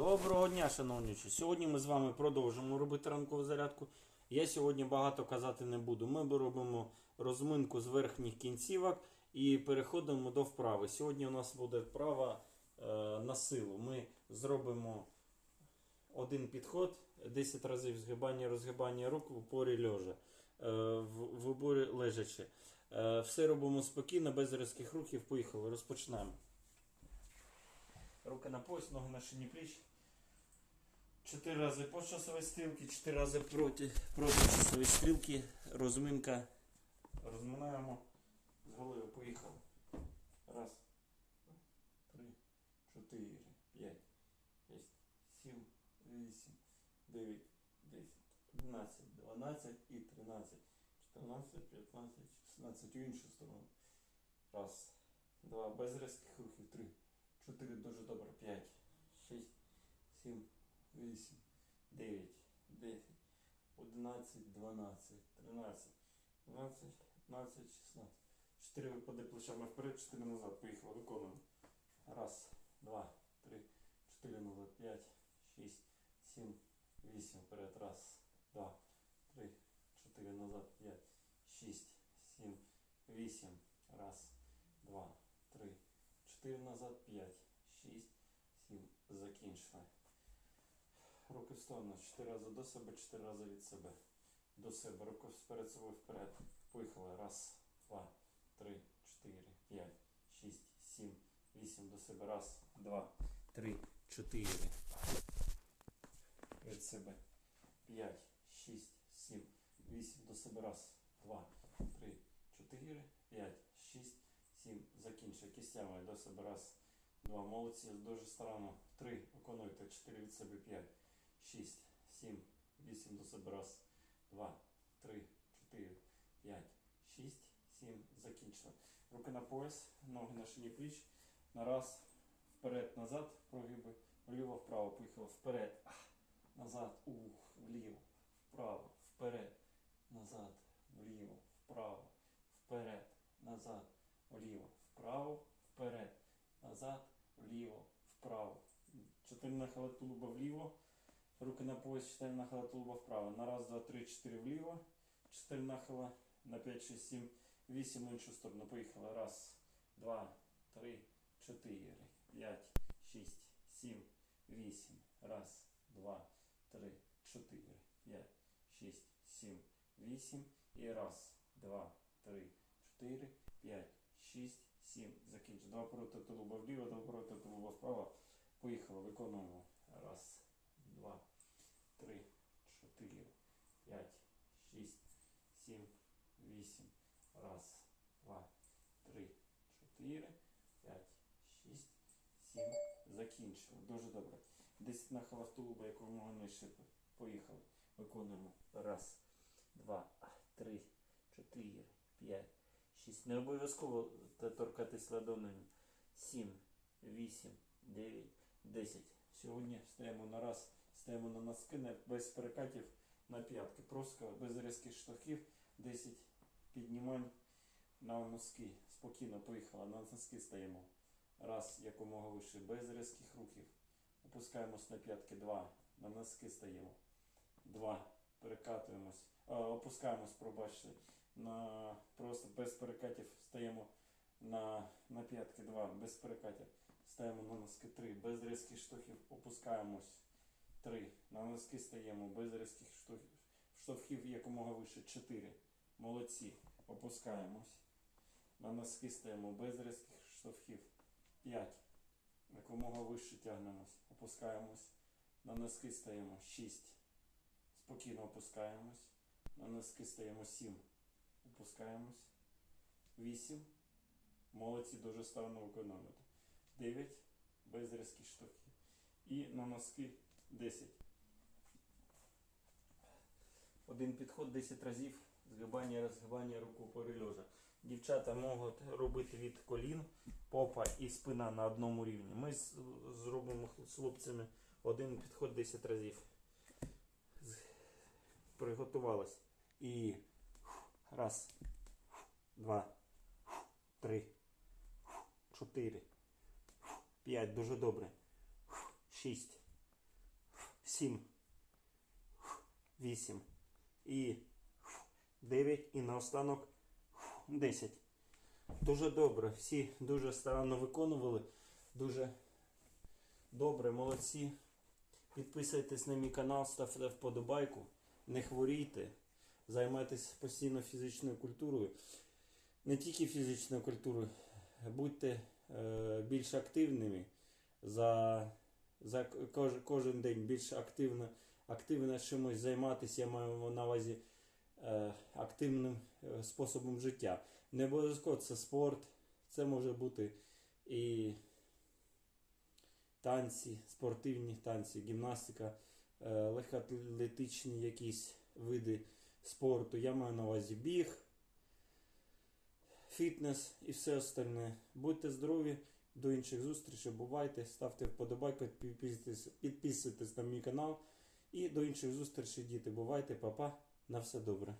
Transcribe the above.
Доброго дня, шановні. Сьогодні ми з вами продовжимо робити ранкову зарядку. Я сьогодні багато казати не буду. Ми робимо розминку з верхніх кінцівок і переходимо до вправи. Сьогодні у нас буде вправа е, на силу. Ми зробимо один підход, 10 разів згибання, розгибання рук в упорі лежа, е, в, в упорі лежачи. Е, все робимо спокійно, без різких рухів. Поїхали, розпочинаємо. Руки на пояс, ноги на шині пліч. Чотири рази по часовій стрілці, чотири рази проти, проти часової стрілки. Розминка. Розминаємо з голови. Поїхали. Раз, три, чотири, п'ять, шість, сім, вісім, дев'ять, десять, одинадцять, дванадцять і тринадцять, чотирнадцять, п'ятнадцять, шістнадцять. У іншу сторону. Раз, два, без різких рухів. Три. 4 дуже добре. 5, 6, 7, 8, 9, 10, 11, 12, 13, 12, 15, 16. 4 випади плечами вперед, 4 назад. Поїхали. Виконуємо. Раз, два, три, 4 назад. 5, 6, 7, 8 вперед. Раз, два, три, 4 назад. 5, 6, 7, 8. Раз, два, три, 4 назад, 5, 6, 7. Закінчили. Руки в сторону. 4 рази до себе, 4 рази від себе. До себе. Руки перед собою вперед. Поїхали. Раз, два, три, 4, 5, 6, 7, 8. До себе. Раз, два, три, 4. Від себе. 5, 6, 7, 8. До себе. Раз, два, три, 4, 5, 6, 7. Закінчує кістями до себе. Раз, два. Молодці. Дуже старанно. Три. Виконуйте. Чотири від себе. П'ять, шість, сім, вісім. До себе. Раз, два, три, чотири, п'ять, шість, сім. Закінчили. Руки на пояс, ноги на шині пліч. На раз. Вперед, назад. Прогиби. Вліво, вправо. Поїхали. Вперед. Назад. Ух. Вліво. Вправо. Вперед. Назад. Вліво. Вправо. Вперед. Назад вліво, вправо, вперед, назад, вліво, вправо. Чотири нахила тулуба вліво, руки на пояс, чотири нахила тулуба вправо. На раз, два, три, чотири вліво, чотири нахила, на п'ять, шість, сім, вісім в іншу сторону. Поїхали. Раз, два, три, чотири, п'ять, шість, сім, вісім. Раз, два, три, чотири, п'ять, шість, сім, вісім. І раз, два, три, чотири, п'ять. 6, 7. Закінчу. Два проти тулуба вліво, два проти тулуба вправо. Поїхали. Виконуємо. Раз, два, три, чотири, п'ять, шість, сім, вісім. Раз, два, три, чотири, п'ять, шість, сім. Закінчили. Дуже добре. Десять нахилів тулуба, якомога нижче. Поїхали. Виконуємо. Раз, два, три, чотири, п'ять. 6. Не обов'язково торкатись ладонями. 7, 8, 9, 10. Сьогодні стаємо на раз, стаємо на носки, без перекатів на п'ятки. Просто без різких штовхів. 10 піднімань на носки. Спокійно поїхала. На носки стаємо. Раз, якомога вище, без різких рухів. Опускаємось на п'ятки. Два. На носки стаємо. Два. Перекатуємось. Опускаємось, пробачте на просто без перекатів стаємо на, на п'ятки 2, без перекатів. Стаємо на носки 3, без різких штовхів опускаємось 3. На стаємо без різких штовхів, якомога вище 4. Молодці. Опускаємось. На носки стаємо без різких штовхів 5. Якомога вище тягнемось. Опускаємось. На носки стаємо 6. Спокійно опускаємось. На носки стаємо 7. Опускаємось. 8. Молодці дуже старанно виконуєте. 9. Без різких штовхів. І на носки 10. Один підход 10 разів. Згибання, розгибання руку по льожа. Дівчата можуть робити від колін, попа і спина на одному рівні. Ми зробимо з хлопцями один підход 10 разів. Приготувались. І Раз, два, три, чотири, п'ять. Дуже добре. Шість, сім, вісім і дев'ять. І наостанок десять. Дуже добре. Всі дуже старанно виконували. Дуже добре, молодці. Підписуйтесь на мій канал, ставте вподобайку. Не хворійте. Займайтесь постійно фізичною культурою. Не тільки фізичною культурою, будьте е, більш активними за, за кож, кожен день більш активно, активно чимось займатися. Я маю на увазі е, активним е, способом життя. Не обов'язково це спорт, це може бути і танці, спортивні танці, гімнастика, е, легкоатлетичні якісь види спорту. Я маю на увазі біг, фітнес і все остальне. Будьте здорові, до інших зустрічей, бувайте, ставте вподобайку, підписуйтесь, підписуйтесь на мій канал. І до інших зустрічей, діти. Бувайте, папа, на все добре.